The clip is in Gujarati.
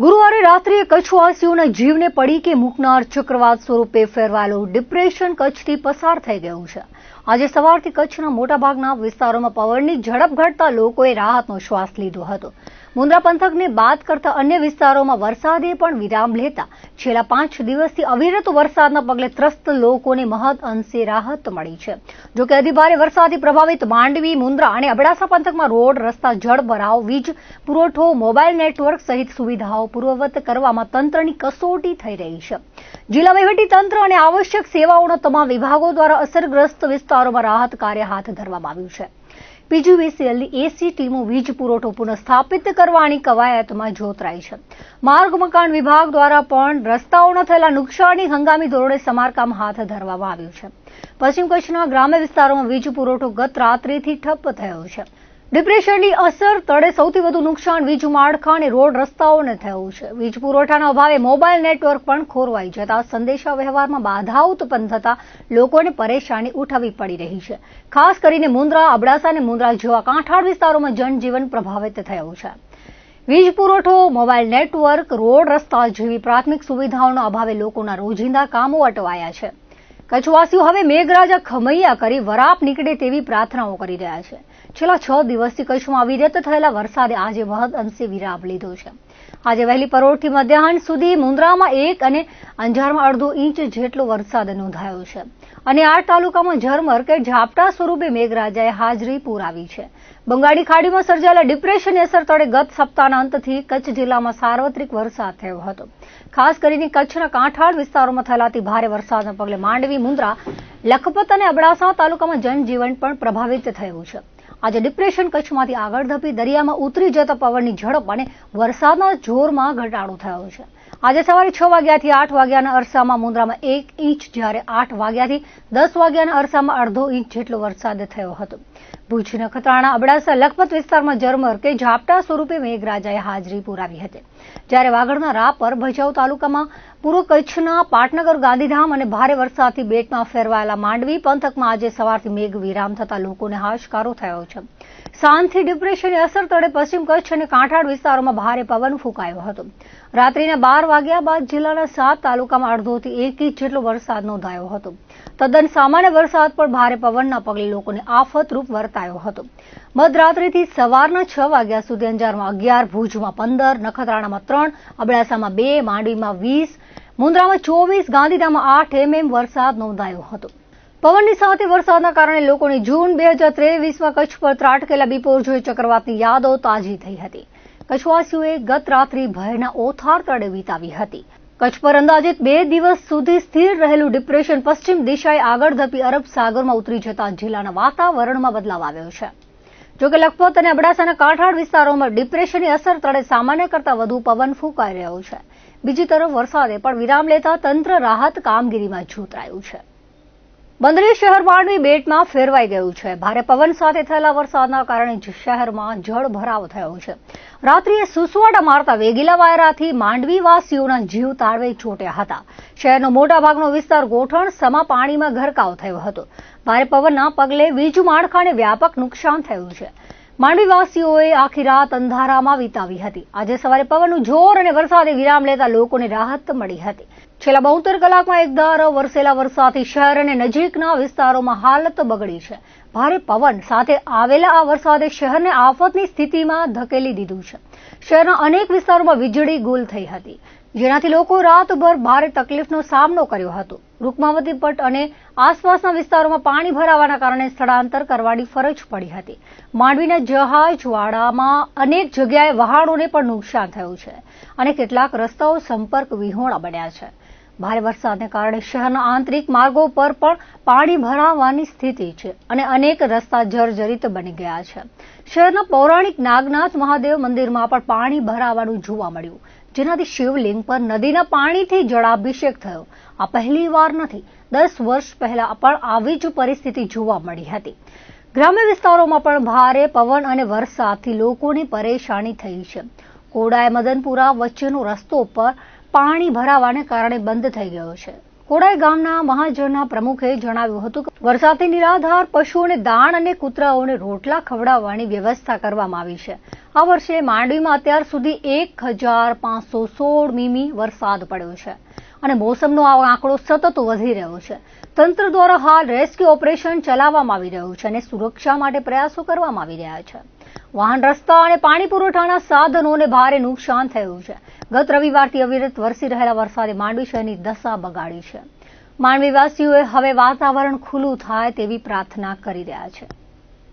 ગુરુવારે રાત્રિએ કચ્છવાસીઓના જીવને પડી કે મૂકનાર ચક્રવાત સ્વરૂપે ફેરવાયેલું ડિપ્રેશન કચ્છથી પસાર થઈ ગયું છે. આજે સવારથી કચ્છના મોટાભાગના વિસ્તારોમાં પવનની ઝડપ ઘટતા લોકોએ રાહતનો શ્વાસ લીધો હતો. મુન્દ્રા પંથકને બાદ કરતા અન્ય વિસ્તારોમાં વરસાદે પણ વિરામ લેતા છેલ્લા પાંચ દિવસથી અવિરત વરસાદના પગલે ત્રસ્ત લોકોને મહદ અંશે રાહત મળી છે. જોકે અતિભારે વરસાદથી પ્રભાવિત માંડવી, મુન્દ્રા અને અબડાસા પંથકમાં રોડ, રસ્તા જળભરાવ વીજ, પુરવઠો, મોબાઈલ નેટવર્ક સહિત સુવિધાઓ પૂર્વવત કરવામાં તંત્રની કસોટી થઈ રહી છે. જિલ્લા તંત્ર અને આવશ્યક સેવાઓના તમામ વિભાગો દ્વારા અસરગ્રસ્ત વિસ્તારોમાં રાહત કાર્ય હાથ ધરવામાં આવ્યું છે. પીજીવીસીએલની એસી ટીમો વીજ પુરવઠો પુનઃસ્થાપિત કરવાની કવાયતમાં જોતરાઈ છે. માર્ગ મકાન વિભાગ દ્વારા પણ રસ્તાઓના થયેલા નુકસાની હંગામી ધોરણે સમારકામ હાથ ધરવામાં આવ્યું છે. પશ્ચિમ કચ્છના ગ્રામ્ય વિસ્તારોમાં વીજ પુરવઠો ગત રાત્રિથી ઠપ્પ થયો છે. ડિપ્રેશનની અસર તળે સૌથી વધુ નુકસાન વીજ માળખા અને રોડ રસ્તાઓને થયું છે. વીજ પુરવઠાના અભાવે મોબાઈલ નેટવર્ક પણ ખોરવાઈ જતા સંદેશા વ્યવહારમાં બાધા ઉત્પન્ન થતા લોકોને પરેશાની ઉઠાવવી પડી રહી છે. ખાસ કરીને મુન્દ્રા અબડાસા અને મુન્દ્રા જેવા કાંઠાળ વિસ્તારોમાં જનજીવન પ્રભાવિત થયું છે. વીજ પુરવઠો, મોબાઈલ નેટવર્ક, રોડ રસ્તા જેવી પ્રાથમિક સુવિધાઓના અભાવે લોકોના રોજિંદા કામો અટવાયા છે. કચ્છવાસીઓ હવે મેઘરાજા ખમૈયા કરી વરાપ નીકળે તેવી પ્રાર્થનાઓ કરી રહ્યા છે. છેલ્લા છ દિવસથી કચ્છમાં અવિરત થયેલા વરસાદે આજે મહદ અંશે વિરામ લીધો છે. આજે વહેલી પરોળથી મધ્યાહન સુધી મુન્દ્રામાં એક અને અંજારમાં અડધો ઇંચ જેટલો વરસાદ નોંધાયો છે. અને આ તાલુકામાં ઝરમર કે ઝાપટા સ્વરૂપે મેઘરાજાએ હાજરી પુરાવી છે. બંગાળી ખાડીમાં સર્જાયેલા ડિપ્રેશનની અસર તળે ગત સપ્તાહના અંતથી કચ્છ જિલ્લામાં સાર્વત્રિક વરસાદ થયો હતો. ખાસ કરીને કચ્છના કાંઠાળ વિસ્તારોમાં થયેલાથી ભારે વરસાદના પગલે માંડવી મુન્દ્રા લખપત અને અબડાસા તાલુકામાં જનજીવન પણ પ્રભાવિત થયું છે. આજે ડિપ્રેશન કચ્છમાંથી આગળ ધપી દરિયામાં ઉતરી જતા પવનની ઝડપ અને વરસાદના જોરમાં ઘટાડો થયો છે. આજે સવારે છ વાગ્યાથી આઠ વાગ્યાના અરસામાં મુન્દ્રામાં એક ઇંચ, જ્યારે આઠ વાગ્યાથી દસ વાગ્યાના અરસામાં અડધો ઇંચ જેટલો વરસાદ થયો હતો. ભુજ નખત્રાણા, અબડાસા, લખપત વિસ્તારમાં ઝરમર કે ઝાપટા સ્વરૂપે મેઘરાજાએ હાજરી પુરાવી હતી. જ્યારે વાગડના રાપર ભચાઉ તાલુકામાં પૂર્વ કચ્છના પાટનગર, ગાંધીધામ અને ભારે વરસાદથી બેટમાં ફેરવાયેલા માંડવી. પંથકમાં આજે સવારથી મેઘ વિરામ થતા લોકોને હાશકારો થયો છે. સાંજથી ડિપ્રેશનની અસર તળે પશ્ચિમ કચ્છ અને કાંઠાળ વિસ્તારોમાં ભારે પવન ફૂંકાયો હતો. રાત્રિના બાર વાગ્યા બાદ જિલ્લાના સાત તાલુકામાં અડધોથી એક ઇંચ જેટલો વરસાદ નોંધાયો હતો. તદ્દન સામાન્ય વરસાદ પણ ભારે પવનના પગલે લોકોને આફતરૂપ વર્તાયો હતો. મધરાત્રિથી સવારના છ વાગ્યા સુધી અંજારમાં અગિયાર, ભુજમાં પંદર, નખત્રાણામાં ત્રણ, અબડાસામાં બે, માંડવીમાં વીસ મુન્દ્રામાં ચોવીસ, ગાંધીધામમાં આઠ એમએમ વરસાદ નોંધાયો હતો. પવનની સાથે વરસાદના કારણે લોકોની જૂન બે હજાર ત્રેવીસમાં કચ્છ પર ત્રાટકેલા બિપોરજોય ચક્રવાતની યાદો તાજી થઈ હતી. કચ્છવાસીઓએ ગત રાત્રિ ભયના ઓથાર તળે વિતાવી હતી. કચ્છ પર અંદાજિત બે દિવસ સુધી સ્થિર રહેલું ડિપ્રેશન પશ્ચિમ દિશાએ આગળ ધપી અરબ સાગરમાં ઉતરી જતા જિલ્લાના વાતાવરણમાં બદલાવ આવ્યો છે. જોકે લખપત અને અબડાસાના કાંઠાળ વિસ્તારોમાં ડિપ્રેશનની અસર તળે સામાન્ય કરતા વધુ પવન ફૂંકાઈ રહ્યો છે. બીજી તરફ વરસાદે પણ વિરામ લેતા તંત્ર રાહત કામગીરીમાં જોતરાયું છે. બંદરી શહેર માંડવી બેટમાં ફેરવાઈ ગયું છે. ભારે પવન સાથે થયેલા વરસાદના કારણે શહેરમાં જળ ભરાવ થયો છે. રાત્રિએ સુસવાટા મારતા વેગીલા વાયરાથી માંડવીવાસીઓના જીવ તાળવે ચોટ્યા હતા. શહેરનો મોટાભાગનો વિસ્તાર ગોઠણ, સમા પાણીમાં ગરકાવ થયો હતો. ભારે પવનના પગલે વીજ માળખાને વ્યાપક નુકસાન થયું છે. માંડવીવાસીઓએ આખી રાત અંધારામાં વિતાવી હતી. આજે સવારે પવનનું જોર અને વરસાદે વિરામ લેતા લોકોને રાહત મળી હતી. છેલ્લા બોતેર કલાકમાં એક ધારો વરસેલા વરસાદથી શહેર અને નજીકના વિસ્તારોમાં હાલત બગડી છે. ભારે પવન સાથે આવેલા આ વરસાદે શહેરને આફતની સ્થિતિમાં ધકેલી દીધું છે. શહેરના અનેક વિસ્તારોમાં વીજળી ગુલ થઈ હતી. જેનાથી લોકો રાતભર ભારે તકલીફનો સામનો કર્યો હતો. રૂકમાવતી પટ અને આસપાસના વિસ્તારોમાં પાણી ભરાવાના કારણે સ્થળાંતર કરવાની ફરજ પડી હતી. માંડવીના જહાજવાડામાં અનેક જગ્યાએ વહાણોને પણ નુકસાન થયું છે અને કેટલાક રસ્તાઓ સંપર્ક વિહોણા બન્યા છે. ભારે વરસાદને કારણે શહેરના આંતરિક માર્ગો પર પણ પાણી ભરાવાની સ્થિતિ છે અને અનેક રસ્તા જર્જરિત બની ગયા છે. શહેરના પૌરાણિક નાગનાથ મહાદેવ મંદિરમાં પણ પાણી ભરાવાનું જોવા મળ્યું. જેનાથી શિવલિંગ પર નદીના પાણીથી જળાભિષેક થયો. આ પહેલી વાર નથી. દસ વર્ષ પહેલા પણ આવી જ પરિસ્થિતિ જોવા મળી હતી. ગ્રામ્ય વિસ્તારોમાં પણ ભારે પવન અને વરસાદથી લોકોની પરેશાની થઈ છે. કોડાય મદનપુરા વચ્ચેનો રસ્તો પર પાણી ભરાવાને કારણે બંધ થઈ ગયો છે. કોડાઈ ગામના મહાજનના પ્રમુખે જણાવ્યું હતું કે વરસાદથી નિરાધાર પશુઓને દાણ અને કૂતરાઓને રોટલા ખવડાવવાની વ્યવસ્થા કરવામાં આવી છે. આ વર્ષે માંડવીમાં અત્યાર સુધી એક હજાર પાંચસો સોળ મીમી વરસાદ પડ્યો છે અને મોસમનો આ આંકડો સતત વધી રહ્યો છે. તંત્ર દ્વારા હાલ રેસ્ક્યુ ઓપરેશન ચલાવવામાં આવી રહ્યું છે અને સુરક્ષા માટે પ્રયાસો કરવામાં આવી રહ્યા છે. વાહન રસ્તા અને પાણી પુરવઠાના સાધનોને ભારે નુકસાન થયું છે. ગત રવિવારથી અવિરત વરસી રહેલા વરસાદે માંડવી શહેરની દશા બગાડી છે. માંડવીવાસીઓએ હવે વાતાવરણ ખુલ્લું થાય તેવી પ્રાર્થના કરી રહ્યા છે.